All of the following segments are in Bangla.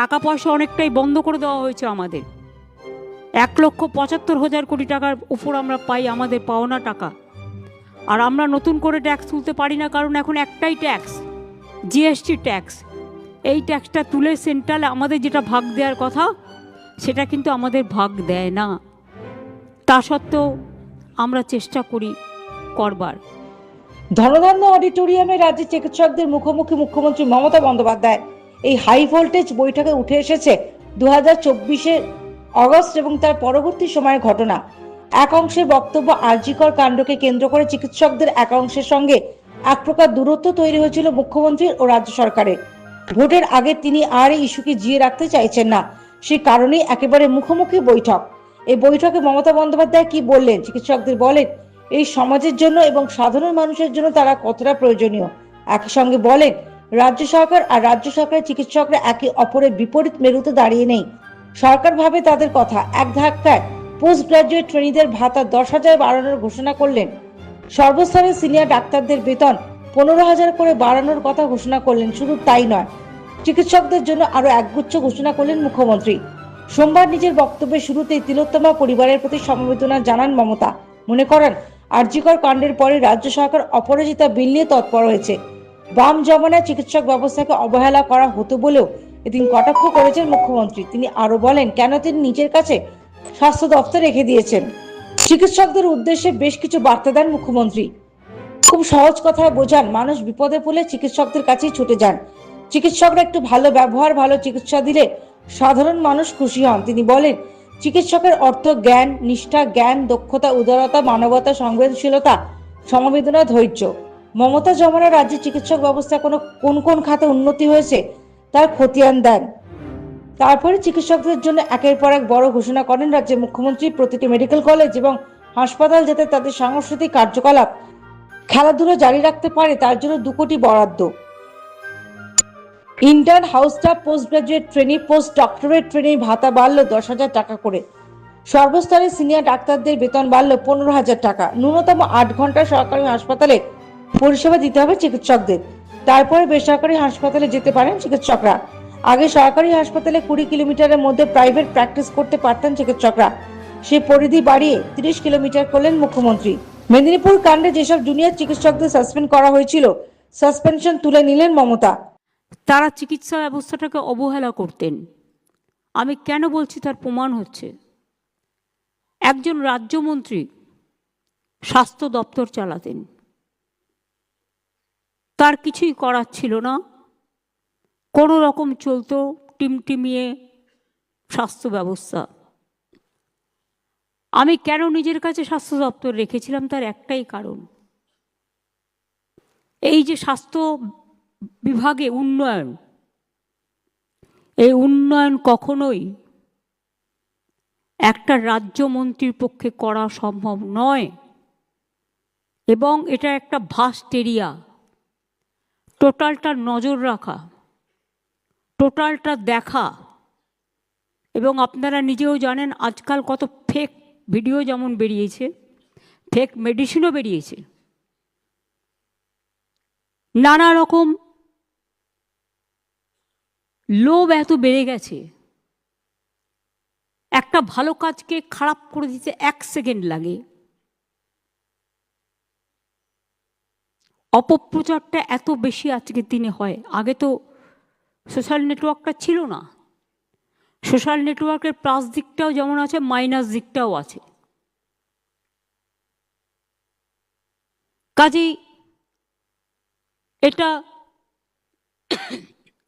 টাকা পয়সা অনেকটাই বন্ধ করে দেওয়া হয়েছে আমাদের। এক লক্ষ পঁচাত্তর হাজার কোটি টাকার উপর আমরা পাই আমাদের পাওনা টাকা। আর আমরা নতুন করে ট্যাক্স তুলতে পারি না, কারণ এখন একটাই ট্যাক্স জিএসটি ট্যাক্স। এই ট্যাক্সটা তুলে সেন্ট্রালে আমাদের যেটা ভাগ দেওয়ার কথা, সেটা কিন্তু আমাদের ভাগ দেয় না। তা সত্ত্বেও আমরা চেষ্টা করি করবার। ধনধান্য অডিটোরিয়ামে রাজ্যের চিকিৎসকদের মুখোমুখি মুখ্যমন্ত্রী মমতা বন্দ্যোপাধ্যায় এই হাই ভোল্টেজ বৈঠকে উঠে এসেছে দু হাজার চব্বিশের অগস্ট এবং তার পরবর্তী সময়ের ঘটনা। এক অংশের বক্তব্য আর্জিকর কাণ্ডকে কেন্দ্র করে চিকিৎসকদের এক অংশের সঙ্গে এক প্রকার দূরত্ব তৈরি হয়েছিল মুখ্যমন্ত্রীর ও রাজ্য সরকারের। ভোটের আগে তিনি আর এই ইস্যুকে জিয়ে রাখতে চাইছেন না। সেই কারণেই একেবারে মুখোমুখি বৈঠক। এই বৈঠকে মমতা বন্দ্যোপাধ্যায় কি বললেন? চিকিৎসকদের বলেন, এই সমাজের জন্য এবং সাধারণ মানুষের জন্য তারা কতটা প্রয়োজনীয়? একই সঙ্গে বলেন রাজ্য সরকার আর রাজ্য সরকারের চিকিৎসকরা একে অপরের বিপরীত মেরুতে দাঁড়িয়ে নেই। সরকার ভাবে তাদের কথা এক ধাক্কায় পোস্ট গ্রাজুয়েট ট্রেনিদের ভাতা দশ হাজার বাড়ানোর ঘোষণা করলেন। সর্বস্তরের সিনিয়র ডাক্তারদের বেতন পনেরো হাজার করে বাড়ানোর কথা ঘোষণা করলেন, শুধু তাই নয়। চিকিৎসকদের জন্য আরও একগুচ্ছ ঘোষণা করলেন মুখ্যমন্ত্রী। সোমবার নিজের বক্তব্যের শুরুতেই তিলোত্তমা পরিবারের প্রতি সমবেদনা জানান মমতা। মনে করেন, আরজিকর কাণ্ডের পরে রাজ্য সরকার অপরাজিতা বিল নিয়ে তৎপর হয়েছে। বাম জমানায় চিকিৎসক ব্যবস্থাকে অবহেলা করা হতো বলেও এদিন কটাক্ষ করেছেন মুখ্যমন্ত্রী। তিনি আরও বলেন, কেন তিনি নিজের কাছে স্বাস্থ্য দপ্তর রেখে দিয়েছেন? চিকিৎসকদের উদ্দেশ্যে বেশ কিছু বার্তা দেন মুখ্যমন্ত্রী। খুব সহজ কথায় বোঝান, মানুষ বিপদে পড়লে চিকিৎসকদের কাছেই ছুটে যান। চিকিৎসকরা একটু ভালো ব্যবহার, ভালো চিকিৎসা দিলে সাধারণ মানুষ খুশি হন। তিনি বলেন, চিকিৎসকের অর্থ জ্ঞান, নিষ্ঠা, জ্ঞান, দক্ষতা, উদারতা, মানবতা, সংবেদনশীলতা, সমবেদনা, ধৈর্য। মমতা জমানা রাজ্যে চিকিৎসক ব্যবস্থা কোনো কোন কোন খাতে উন্নতি হয়েছে, তার খতিয়ান দেন। তারপরে চিকিৎসকদের জন্য একের পর এক বড় ঘোষণা করেন রাজ্যের মুখ্যমন্ত্রী প্রতিটি মেডিকেল কলেজ এবং হাসপাতাল যাতে তাদের সাংস্কৃতিক কার্যকলাপ খেলাধুলো জারি রাখতে পারে, তার জন্য দু কোটি বরাদ্দ। Intern house staff post graduate trainee, post doctorate trainee, ভাতা বাড়লো দশ হাজার টাকা করে। সর্বস্তরের সিনিয়র ডাক্তারদের বেতন বাড়লো পনেরো হাজার টাকা। ন্যূনতম আট ঘণ্টা সরকারি হাসপাতালে পরিষেবা দিতে হবে চিকিৎসকদের। তারপরে বেসরকারি হাসপাতালে যেতে পারেন চিকিৎসকরা। আগে সরকারি হাসপাতালে কুড়ি কিলোমিটারের মধ্যে প্রাইভেট প্র্যাকটিস করতে পারতেন চিকিৎসকরা। সে পরিধি বাড়িয়ে তিরিশ কিলোমিটার করলেন মুখ্যমন্ত্রী। মেদিনীপুর কাণ্ডে যেসব জুনিয়র চিকিৎসকদের সাসপেন্ড করা হয়েছিল, সাসপেনশন তুলে নিলেন মমতা। তারা চিকিৎসা ব্যবস্থাটাকে অবহেলা করতেন। আমি কেন বলছি তার প্রমাণ হচ্ছে? একজন রাজ্যমন্ত্রী স্বাস্থ্য দপ্তর চালাতেন। তার কিছুই করার ছিল না। কোনো রকম চলতো টিমটিমিয়ে স্বাস্থ্য ব্যবস্থা। আমি কেন নিজের কাছে স্বাস্থ্য দপ্তর রেখেছিলাম তার একটাই কারণ। এই যে স্বাস্থ্য বিভাগে উন্নয়ন, এই উন্নয়ন কখনোই একটা রাজ্যমন্ত্রীর পক্ষে করা সম্ভব নয়। এবং এটা একটা ভাস্ট এরিয়া। টোটালটা নজর রাখা, টোটালটা দেখা। এবং আপনারা নিজেও জানেন, আজকাল কত ফেক ভিডিও যেমন বেরিয়েছে ফেক মেডিসিনও বেরিয়েছে। নানা রকম লোভ এত বেড়ে গেছে। একটা ভালো কাজকে খারাপ করে দিতে এক সেকেন্ড লাগে। অপপ্রচারটা এত বেশি আজকের দিনে হয়। আগে তো সোশ্যাল নেটওয়ার্কটা ছিল না। সোশ্যাল নেটওয়ার্কের প্লাস দিকটাও যেমন আছে মাইনাস দিকটাও আছে। কাজেই এটা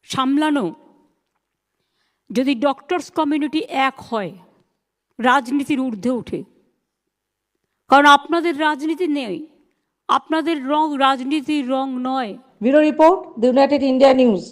সামলানো, যদি ডক্টরস কমিউনিটি এক হয়, রাজনীতির ঊর্ধ্বে উঠে। কারণ আপনাদের রাজনীতি নেই। আপনাদের রং রাজনীতির রং নয়। Bureau report united India news.